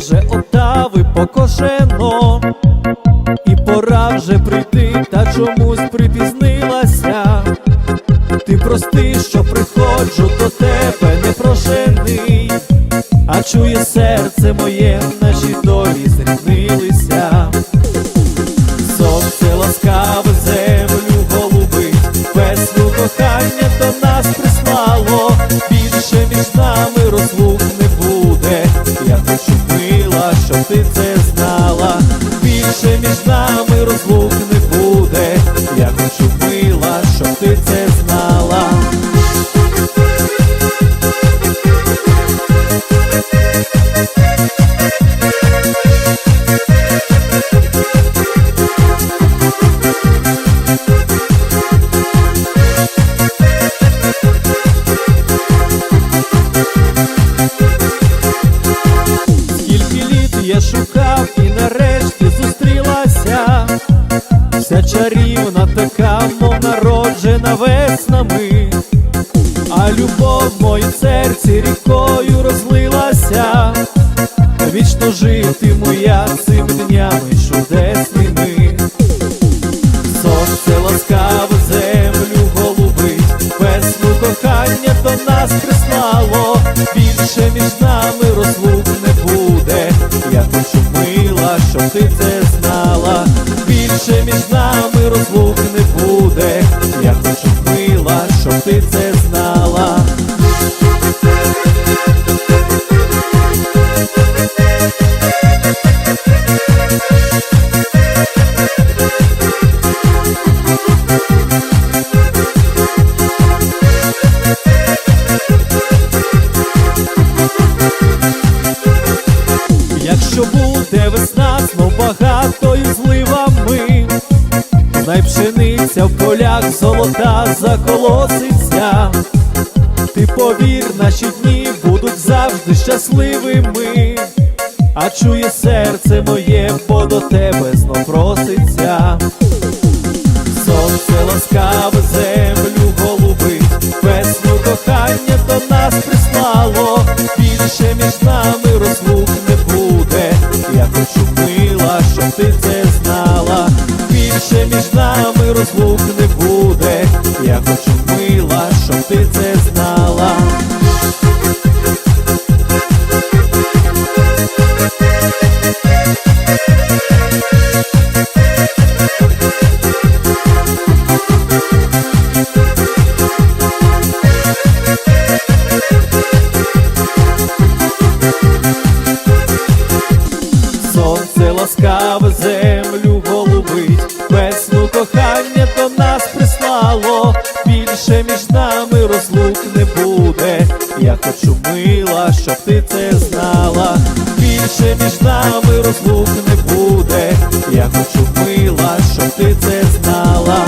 вже Отави покошено, і пора вже прийти, та чомусь припізнилася. Ти прости, що приходжу до тебе, непрошений, а чує серце моє, наші ти знала, більше між нами розлук вся чарівна така, мов народжена веснами, а любов в моїм серці рікою розлилася, вічно житиму я цими днями чудесними. Сонце ласкаве землю голубить, весну кохання до нас прислало, більше між нами розлук нами Знай пшениця в полях золота заколоситься, ти повір, наші дні будуть завжди щасливими, а чує серце моє, бо до тебе знов проситься. Сонце ласкаве землю голубить, весну кохання до нас прислало, більше між нами між нами розлук не буде. Я хочу мила, щоб ти це знала. Сонце ласкаве розлук не буде. Я хочу мила, щоб ти це знала. Більше між нами розлук не буде. Я хочу мила, щоб ти це знала.